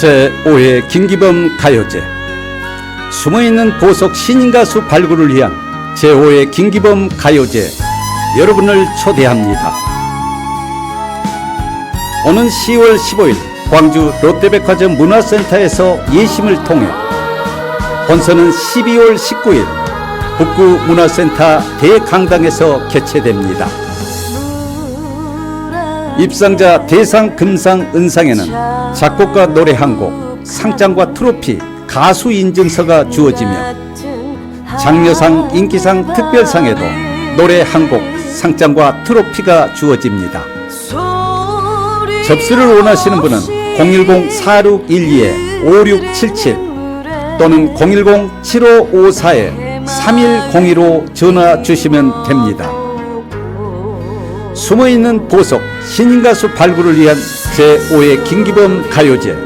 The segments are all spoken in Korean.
제5회 김기범 가요제 숨어있는 보석 신인 가수 발굴을 위한 제5회 김기범 가요제 여러분을 초대합니다. 오는 10월 15일 광주 롯데백화점 문화센터에서 예심을 통해 본선은 12월 19일 북구 문화센터 대강당에서 개최됩니다. 입상자 대상 금상 은상에는 작곡가 노래 한 곡, 상장과 트로피, 가수 인증서가 주어지며 장려상 인기상 특별상에도 노래 한 곡, 상장과 트로피가 주어집니다. 접수를 원하시는 분은 010-4612-5677 또는 010-7554-3102로 전화 주시면 됩니다. 숨어있는 보석 신인가수 발굴을 위한 제5회 김기범 가요제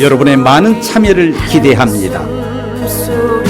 여러분의 많은 참여를 기대합니다. 그